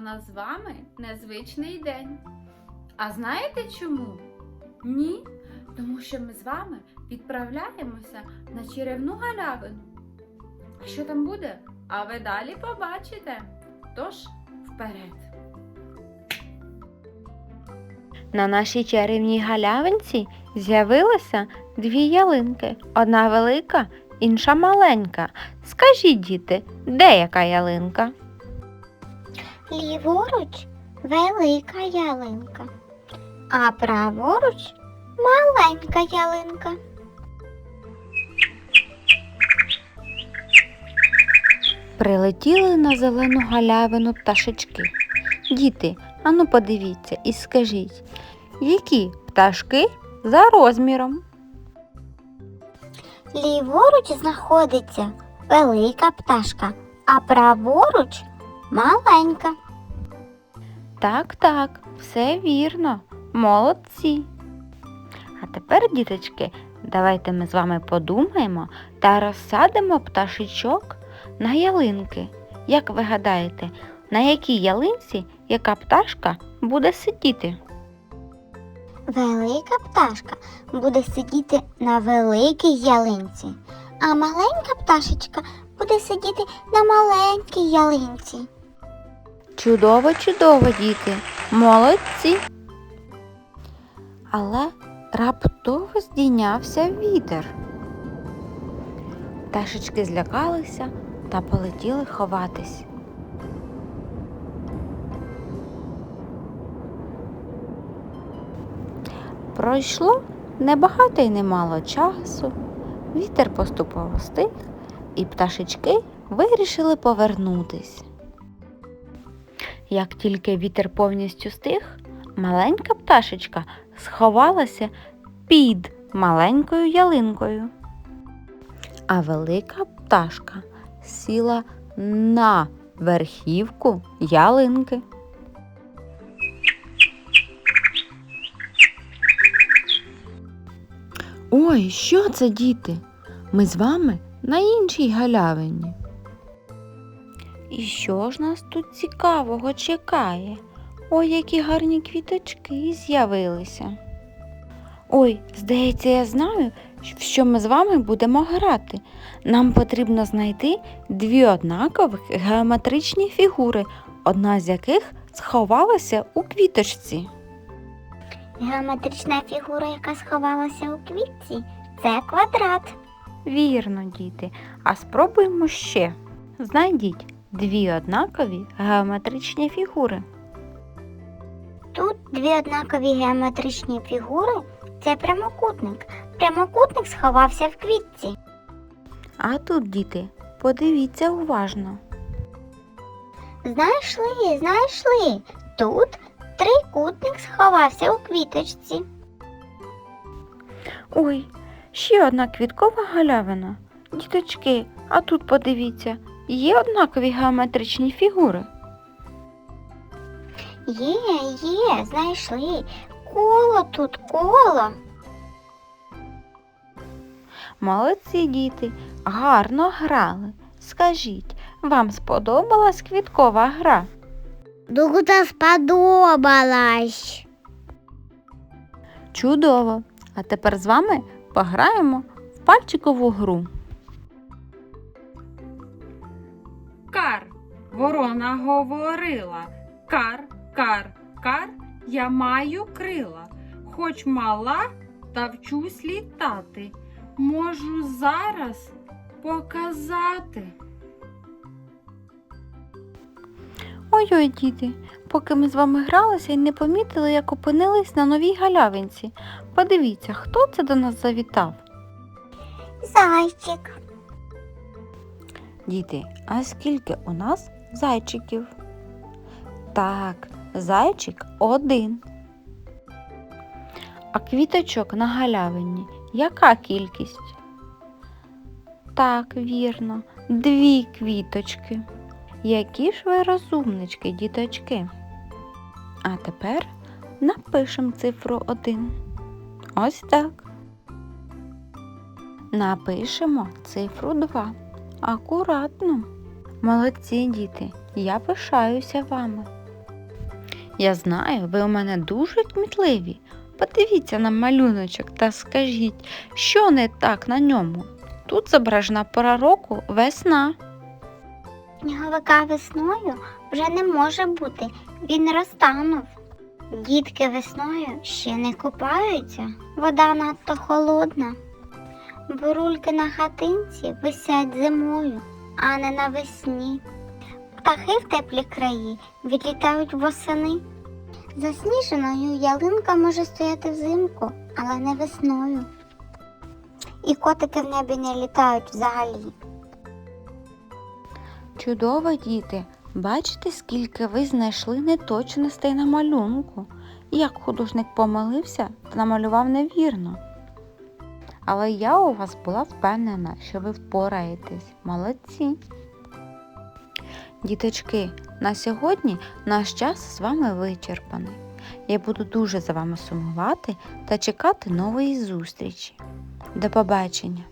нас з вами незвичний день. А знаєте чому? Ні, тому що ми з вами відправляємося на чарівну галявину. Що там буде? А ви далі побачите. Тож вперед! На нашій чарівній галявинці з'явилося дві ялинки. Одна велика, інша маленька. Скажіть, діти, де яка ялинка? Ліворуч велика ялинка, а праворуч маленька ялинка. Прилетіли на зелену галявину пташечки. Діти, ану подивіться і скажіть, які пташки за розміром? Ліворуч знаходиться велика пташка, а праворуч маленька. Так, так, все вірно. Молодці. А тепер, діточки, давайте ми з вами подумаємо та розсадимо пташечок на ялинки. Як ви гадаєте, на якій ялинці яка пташка буде сидіти? Велика пташка буде сидіти на великій ялинці, а маленька пташечка буде сидіти на маленькій ялинці. Чудово, чудово, діти, молодці. Але раптово здійнявся вітер. Пташечки злякалися та полетіли ховатись. Пройшло небагато й немало часу. Вітер поступово стих, і пташечки вирішили повернутись. Як тільки вітер повністю стих, маленька пташечка сховалася під маленькою ялинкою. А велика пташка сіла на верхівку ялинки. Ой, що це, діти? Ми з вами на іншій галявині. І що ж нас тут цікавого чекає? Ой, які гарні квіточки з'явилися. Ой, здається, я знаю, в що ми з вами будемо грати. Нам потрібно знайти дві однакових геометричні фігури, одна з яких сховалася у квіточці. Геометрична фігура, яка сховалася у квітці, це квадрат. Вірно, діти. А спробуємо ще. Знайдіть дві однакові геометричні фігури. Тут дві однакові геометричні фігури це прямокутник. Прямокутник сховався в квітці. А тут, діти, подивіться уважно. Знайшли, знайшли. Тут трикутник сховався у квіточці. Ой, ще одна квіткова галявина. Діточки, а тут подивіться, є однакові геометричні фігури. Є, є, знайшли. Коло тут коло. Молодці діти, гарно грали. Скажіть, вам сподобалась квіткова гра? Дуже сподобалось. Чудово! А тепер з вами пограємо в пальчикову гру. Кар, ворона говорила. Кар, кар, кар, я маю крила. Хоч мала, та вчусь літати. Можу зараз показати. Ой-ой, діти, поки ми з вами гралися і не помітили, як опинились на новій галявинці. Подивіться, хто це до нас завітав. Зайчик. Діти, а скільки у нас зайчиків? Так, зайчик один. А квіточок на галявині яка кількість? Так, вірно, дві квіточки. Які ж ви розумнички, діточки? А тепер напишемо цифру 1. Ось так. Напишемо цифру 2. Акуратно. Молодці, діти, я пишаюся вами. Я знаю, ви у мене дуже кмітливі. Подивіться на малюночок та скажіть, що не так на ньому. Тут зображена пора року весна. Сніговика весною вже не може бути, він розтанув. Дітки весною ще не купаються, вода надто холодна. Бурульки на хатинці висять зимою, а не навесні. Птахи в теплі краї відлітають восени. Засніженою ялинка може стояти взимку, але не весною. І котики в небі не літають взагалі. Чудово, діти! Бачите, скільки ви знайшли неточностей на малюнку. Як художник помилився та намалював невірно. Але я у вас була впевнена, що ви впораєтесь. Молодці. Діточки, на сьогодні наш час з вами вичерпаний. Я буду дуже за вами сумувати та чекати нової зустрічі. До побачення!